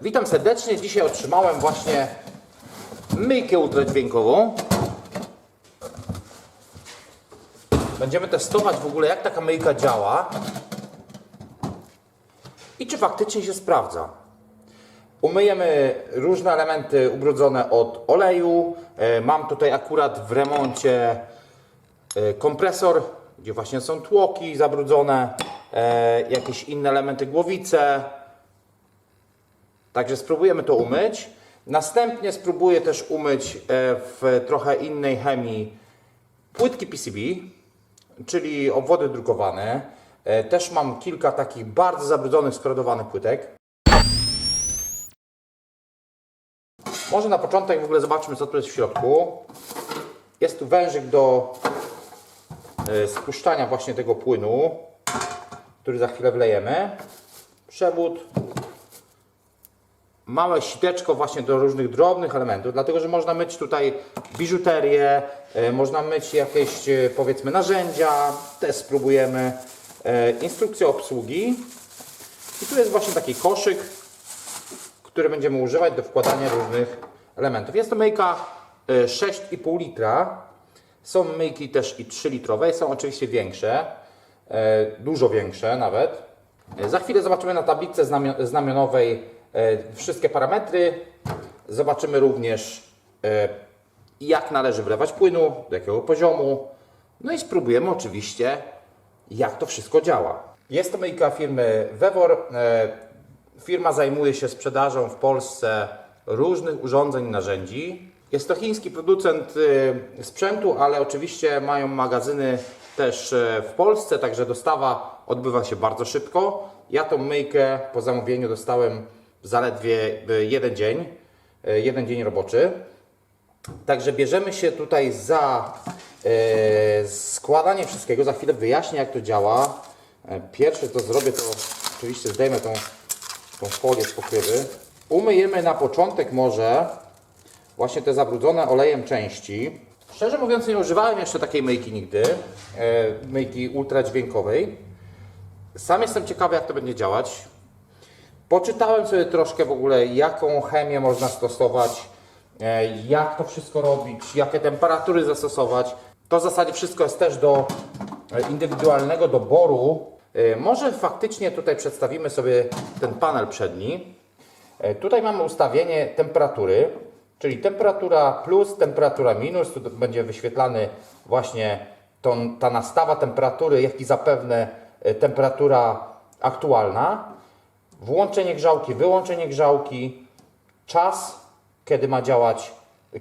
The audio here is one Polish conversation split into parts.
Witam serdecznie. Dzisiaj otrzymałem właśnie myjkę ultradźwiękową. Będziemy testować w ogóle jak taka myjka działa i czy faktycznie się sprawdza. Umyjemy różne elementy ubrudzone od oleju. E, Mam tutaj akurat w remoncie e, kompresor, gdzie właśnie są tłoki zabrudzone, e, jakieś inne elementy głowice. Także spróbujemy to umyć. Następnie spróbuję też umyć e, w trochę innej chemii płytki PCB, czyli obwody drukowane. E, Też mam kilka takich bardzo zabrudzonych, skorodowanych płytek. Może na początek w ogóle zobaczmy, co tu jest w środku. Jest tu wężyk do e, spuszczania właśnie tego płynu, który za chwilę wlejemy. Przewód, małe siteczko właśnie do różnych drobnych elementów, dlatego że można myć tutaj biżuterię, e, można myć jakieś e, powiedzmy narzędzia, też spróbujemy. E, Instrukcja obsługi. I tu jest właśnie taki koszyk, który będziemy używać do wkładania różnych elementów. Jest to myjka e, 6,5 litra. Są myjki też i 3 litrowe, są oczywiście większe, dużo większe nawet. Za chwilę zobaczymy na tablicy znamio- znamionowej wszystkie parametry. Zobaczymy również e, jak należy wlewać płynu, do jakiego poziomu. No i spróbujemy oczywiście jak to wszystko działa. Jest to myjka firmy Vevor. E, Firma zajmuje się sprzedażą w Polsce różnych urządzeń i narzędzi. Jest to chiński producent sprzętu, ale oczywiście mają magazyny też e, w Polsce, także dostawa odbywa się bardzo szybko. Ja tą myjkę po zamówieniu dostałem zaledwie y, jeden dzień, y, jeden dzień roboczy. Także bierzemy się tutaj za e, składanie wszystkiego. Za chwilę wyjaśnię, jak to działa. E, pierwsze co zrobię, to oczywiście zdejmę tą, tą folię z pokrywy. Umyjemy na początek może właśnie te zabrudzone olejem części. Szczerze mówiąc, nie używałem jeszcze takiej myjki nigdy, e, myjki ultradźwiękowej. Sam jestem ciekawy, jak to będzie działać. Poczytałem sobie troszkę w ogóle, jaką chemię można stosować, e, jak to wszystko robić, jakie temperatury zastosować. To w zasadzie wszystko jest też do e, indywidualnego doboru. E, Może faktycznie tutaj przedstawimy sobie ten panel przedni. Tutaj mamy ustawienie temperatury, czyli temperatura plus, temperatura minus. Tu będzie wyświetlany właśnie ta nastawa temperatury, jak i zapewne temperatura aktualna. Włączenie grzałki, wyłączenie grzałki, czas, kiedy, ma działać,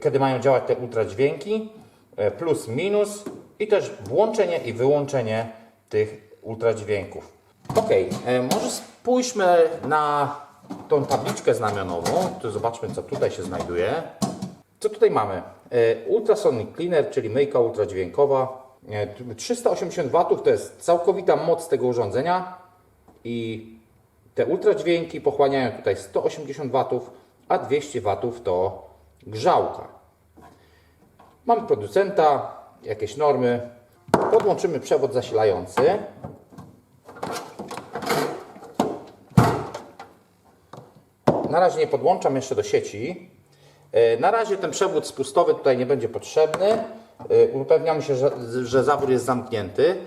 kiedy mają działać te ultradźwięki, e, plus, minus i też włączenie i wyłączenie tych ultradźwięków. Ok, e, może spójrzmy na tą tabliczkę znamionową. Tu zobaczmy, co tutaj się znajduje. Co tutaj mamy? E, Ultrasonic Cleaner, czyli myjka ultradźwiękowa. E, 380 W to jest całkowita moc tego urządzenia i te ultradźwięki pochłaniają tutaj 180 W, a 200 W to grzałka. Mamy producenta, jakieś normy. Podłączymy przewód zasilający. Na razie nie podłączam jeszcze do sieci. E, Na razie ten przewód spustowy tutaj nie będzie potrzebny. E, Upewniamy się, że, że zawór jest zamknięty.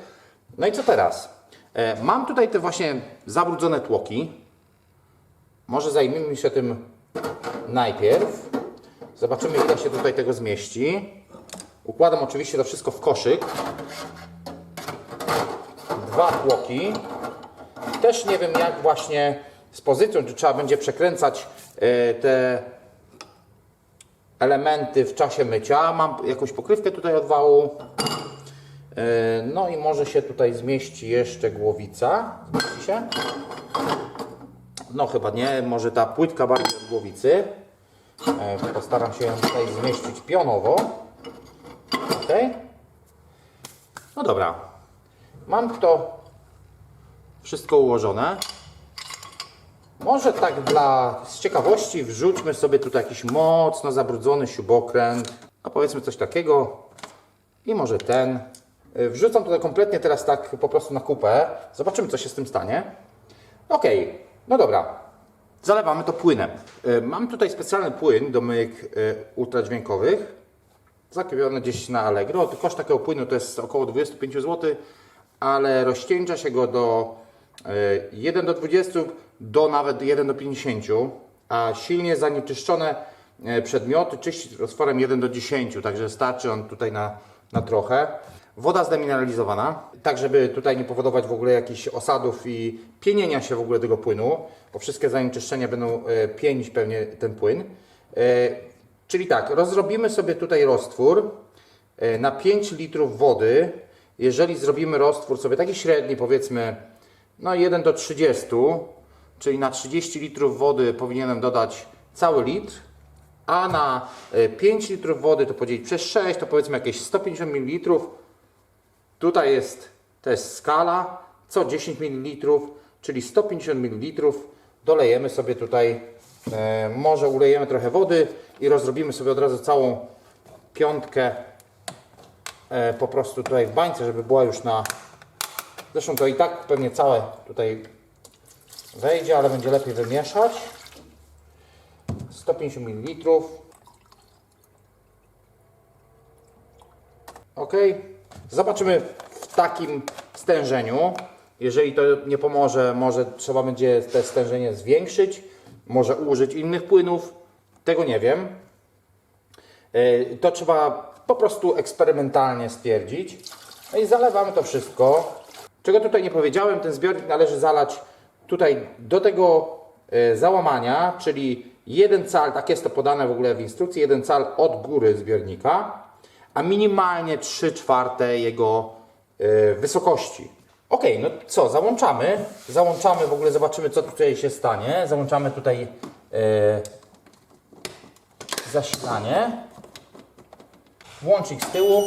No i co teraz? E, Mam tutaj te właśnie zabrudzone tłoki. Może zajmijmy się tym najpierw. Zobaczymy, ile się tutaj tego zmieści. Układam oczywiście to wszystko w koszyk. Dwa tłoki. Też nie wiem, jak właśnie z pozycją, czy trzeba będzie przekręcać e, te elementy w czasie mycia. Mam jakąś pokrywkę tutaj od wału. E, No i może się tutaj zmieści jeszcze głowica. Zmieści się? No chyba nie, może ta płytka bardziej od głowicy. E, Postaram się ją tutaj zmieścić pionowo. Ok. No dobra. Mam to wszystko ułożone. Może tak dla z ciekawości wrzućmy sobie tutaj jakiś mocno zabrudzony śrubokręt. A powiedzmy coś takiego. I może ten. Y, Wrzucam tutaj kompletnie teraz tak po prostu na kupę. Zobaczymy co się z tym stanie. Ok, no dobra. Zalewamy to płynem. E, Mam tutaj specjalny płyn do myjek e, ultradźwiękowych. Zakupiony gdzieś na Allegro. Koszt takiego płynu to jest około 25 zł, ale rozcieńcza się go do e, 1 do 20 do nawet 1 do 50, a silnie zanieczyszczone e, przedmioty czyści roztworem 1 do 10, także starczy on tutaj na, na trochę. Woda zdemineralizowana, tak żeby tutaj nie powodować w ogóle jakichś osadów i pienienia się w ogóle tego płynu, bo wszystkie zanieczyszczenia będą e, pienić pewnie ten płyn. E, Czyli tak, rozrobimy sobie tutaj roztwór e, na 5 litrów wody. Jeżeli zrobimy roztwór sobie taki średni, powiedzmy no 1 do 30, czyli na 30 litrów wody powinienem dodać cały litr, a na e, 5 litrów wody to podzielić przez 6, to powiedzmy jakieś 150 ml. Tutaj jest, jest skala, co 10 ml, czyli 150 ml dolejemy sobie tutaj, e, może ulejemy trochę wody i rozrobimy sobie od razu całą piątkę e, po prostu tutaj w bańce, żeby była już na, zresztą to i tak pewnie całe tutaj wejdzie, ale będzie lepiej wymieszać. 150 ml. Ok. Zobaczymy w takim stężeniu. Jeżeli to nie pomoże, może trzeba będzie te stężenie zwiększyć, może użyć innych płynów. Tego nie wiem. E, To trzeba po prostu eksperymentalnie stwierdzić. No i zalewamy to wszystko. Czego tutaj nie powiedziałem, ten zbiornik należy zalać tutaj do tego e, załamania, czyli jeden cal, tak jest to podane w ogóle w instrukcji, jeden cal od góry zbiornika, a minimalnie 3 czwarte jego e, wysokości. Ok, no co, załączamy. Załączamy, w ogóle zobaczymy co tutaj się stanie. Załączamy tutaj e, zasilanie. Włącznik z tyłu.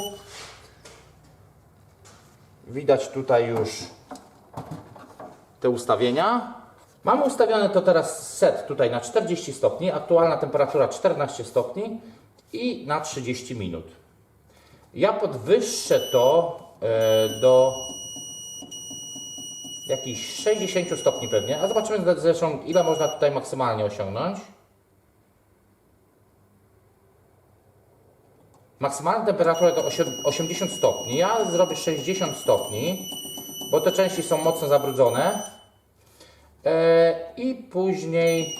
Widać tutaj już te ustawienia. Mamy ustawione to teraz set tutaj na 40 stopni, aktualna temperatura 14 stopni i na 30 minut. Ja podwyższę to e, do jakichś 60 stopni pewnie, a zobaczymy zresztą ile można tutaj maksymalnie osiągnąć. Maksymalna temperatura to osie- 80 stopni. Ja zrobię 60 stopni, bo te części są mocno zabrudzone. E, I później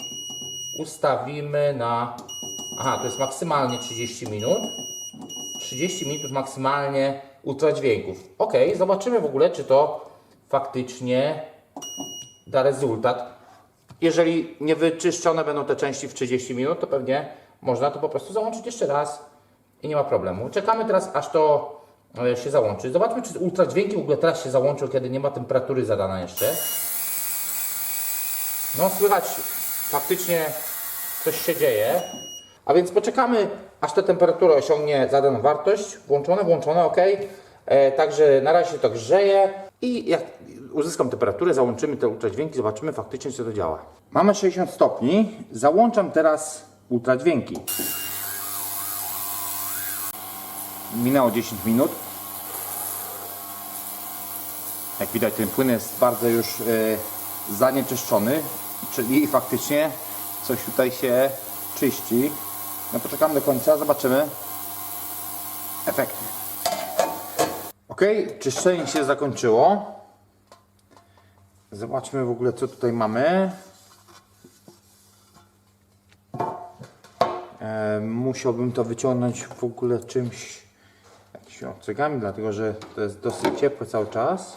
ustawimy na. Aha, to jest maksymalnie 30 minut. 30 minut maksymalnie ultradźwięków. Ok, zobaczymy w ogóle, czy to faktycznie da rezultat. Jeżeli nie wyczyszczone będą te części w 30 minut, to pewnie można to po prostu załączyć jeszcze raz i nie ma problemu. Czekamy teraz, aż to e, się załączy. Zobaczmy, czy ultradźwięki w ogóle teraz się załączą, kiedy nie ma temperatury zadana jeszcze. No, słychać faktycznie coś się dzieje. A więc poczekamy, aż ta temperatura osiągnie zadaną wartość. Włączone, włączone, ok. E, także na razie to grzeje i jak uzyskam temperaturę, załączymy te ultradźwięki, zobaczymy faktycznie, czy to działa. Mamy 60 stopni. Załączam teraz ultradźwięki. Minęło 10 minut. Jak widać, ten płyn jest bardzo już e, zanieczyszczony, czyli faktycznie coś tutaj się czyści. No poczekamy do końca, zobaczymy efekty. Ok, czyszczenie się zakończyło. Zobaczmy w ogóle co tutaj mamy. E, musiałbym to wyciągnąć w ogóle czymś, jakimiś obcegami, dlatego że to jest dosyć ciepłe cały czas.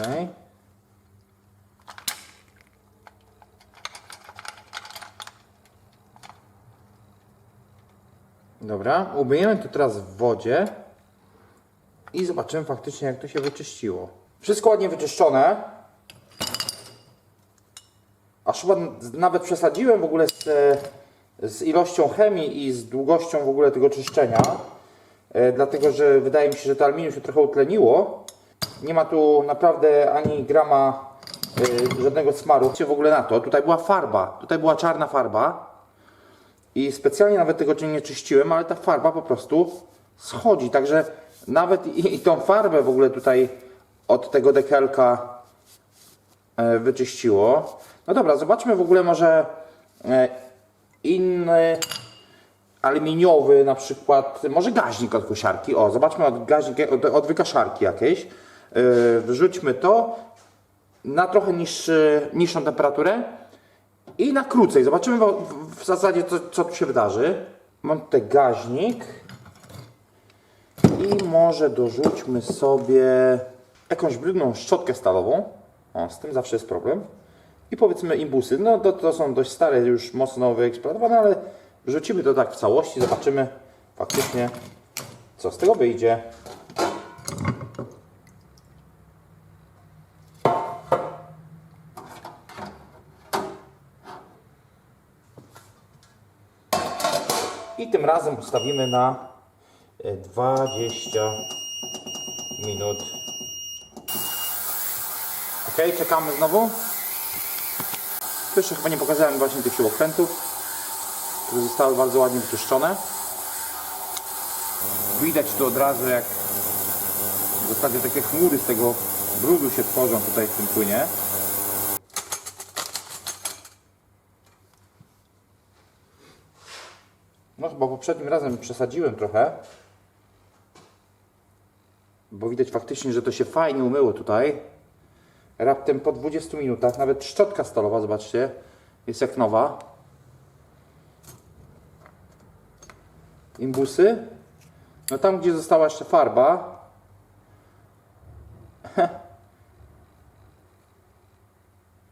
Okay. Dobra, umyjemy to teraz w wodzie i zobaczymy faktycznie jak to się wyczyściło. Wszystko ładnie wyczyszczone. Aż chyba nawet przesadziłem w ogóle z, e, z ilością chemii i z długością w ogóle tego czyszczenia. E, dlatego, że wydaje mi się, że to aluminium się trochę utleniło. Nie ma tu naprawdę ani grama y, żadnego smaru. Patrzcie w ogóle na to. Tutaj była farba. Tutaj była czarna farba. I specjalnie nawet tego nie czyściłem, ale ta farba po prostu schodzi, także nawet i, i tą farbę w ogóle tutaj od tego dekelka e, wyczyściło. No dobra, zobaczmy w ogóle może e, inny aluminiowy na przykład, może gaźnik od kosiarki. O, zobaczmy od, gaźnik, od, od wykaszarki jakiejś. Yy, wrzućmy to na trochę niższy, niższą temperaturę i na krócej. Zobaczymy w zasadzie co, co tu się wydarzy. Mam tutaj gaźnik i może dorzućmy sobie jakąś brudną szczotkę stalową. O, z tym zawsze jest problem. I powiedzmy imbusy. No to, to są dość stare, już mocno wyeksploatowane, ale wrzucimy to tak w całości. Zobaczymy faktycznie co z tego wyjdzie. Razem ustawimy na e, 20 minut. Ok, czekamy znowu. Tu jeszcze chyba nie pokazałem właśnie tych śrubokrętów, które zostały bardzo ładnie wyczyszczone. Widać tu od razu jak w zasadzie takie chmury z tego brudu się tworzą tutaj w tym płynie. Chyba poprzednim razem przesadziłem trochę. Bo widać faktycznie, że to się fajnie umyło tutaj. Raptem po 20 minutach, nawet szczotka stalowa, zobaczcie, jest jak nowa. Imbusy. No tam, gdzie została jeszcze farba.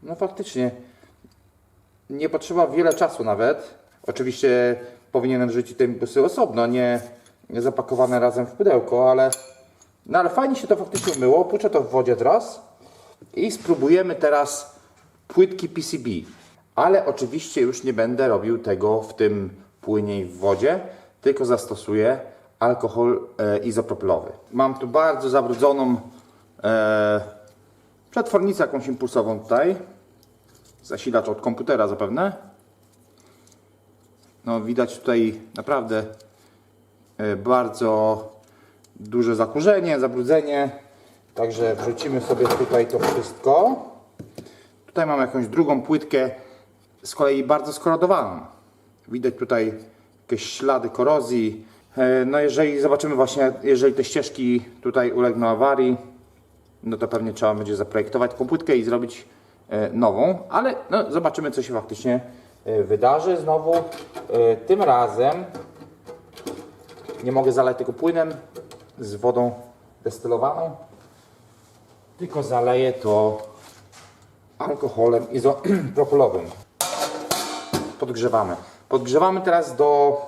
No faktycznie. Nie potrzeba wiele czasu nawet. Oczywiście powinienem rzucić te imbusy osobno, nie, zapakowane razem w pudełko, ale, no ale fajnie się to faktycznie umyło. Puczę to w wodzie teraz i spróbujemy teraz płytki PCB. Ale oczywiście już nie będę robił tego w tym płynie i w wodzie, tylko zastosuję alkohol e, izopropylowy. Mam tu bardzo zabrudzoną e, przetwornicę jakąś impulsową tutaj. Zasilacz od komputera zapewne. No widać tutaj naprawdę e, bardzo duże zakurzenie, zabrudzenie. Także wrzucimy sobie tutaj to wszystko. Tutaj mam jakąś drugą płytkę, z kolei bardzo skorodowaną. Widać tutaj jakieś ślady korozji. E, No jeżeli zobaczymy właśnie, jeżeli te ścieżki tutaj ulegną awarii, no to pewnie trzeba będzie zaprojektować taką płytkę i zrobić e, nową, ale no, zobaczymy co się faktycznie wydarzy. Znowu e, tym razem nie mogę zalać tego płynem z wodą destylowaną, tylko zaleję to alkoholem izopropylowym. Podgrzewamy. Podgrzewamy teraz do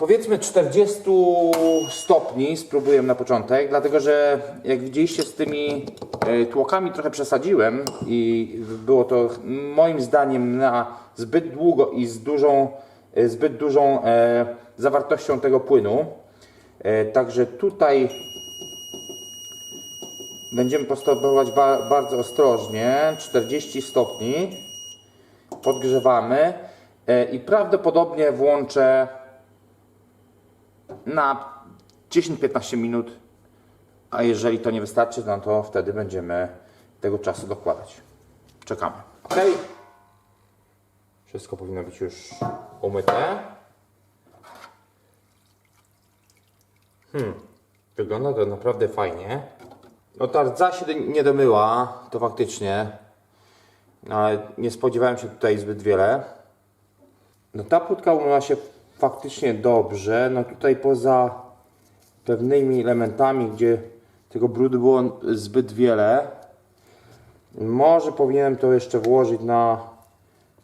powiedzmy 40 stopni spróbuję na początek, dlatego że jak widzieliście z tymi e, tłokami trochę przesadziłem i było to moim zdaniem na zbyt długo i z dużą, e, zbyt dużą e, zawartością tego płynu. Także tutaj będziemy postępować ba bardzo ostrożnie, 40 stopni podgrzewamy i prawdopodobnie włączę na 10-15 minut, a jeżeli to nie wystarczy, no to wtedy będziemy tego czasu dokładać. Czekamy. Ok. Wszystko powinno być już umyte. Hmm. Wygląda to naprawdę fajnie. No ta rdza się nie domyła, to faktycznie. Ale nie spodziewałem się tutaj zbyt wiele. No ta płytka umyła się faktycznie dobrze. No tutaj poza pewnymi elementami, gdzie tego brudu było zbyt wiele. Może powinienem to jeszcze włożyć na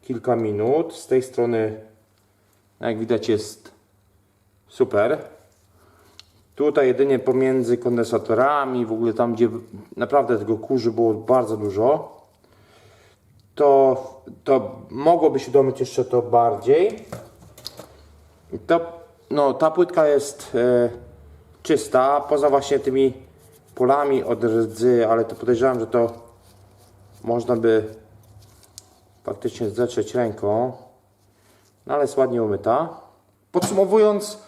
kilka minut. Z tej strony, jak widać, jest super. Tutaj jedynie pomiędzy kondensatorami, w ogóle tam, gdzie naprawdę tego kurzu było bardzo dużo, to, to mogłoby się domyć jeszcze to bardziej. To, no, ta płytka jest e, czysta, poza właśnie tymi polami od rdzy, ale to podejrzewam, że to można by faktycznie zetrzeć ręką, no ale jest ładnie umyta. Podsumowując,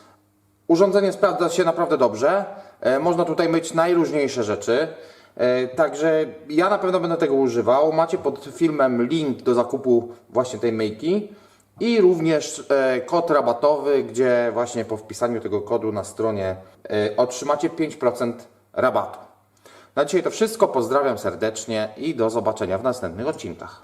Urządzenie sprawdza się naprawdę dobrze. E, Można tutaj myć najróżniejsze rzeczy. E, Także ja na pewno będę tego używał. Macie pod filmem link do zakupu właśnie tej myjki i również e, kod rabatowy, gdzie właśnie po wpisaniu tego kodu na stronie e, otrzymacie 5% rabatu. Na dzisiaj to wszystko. Pozdrawiam serdecznie i do zobaczenia w następnych odcinkach.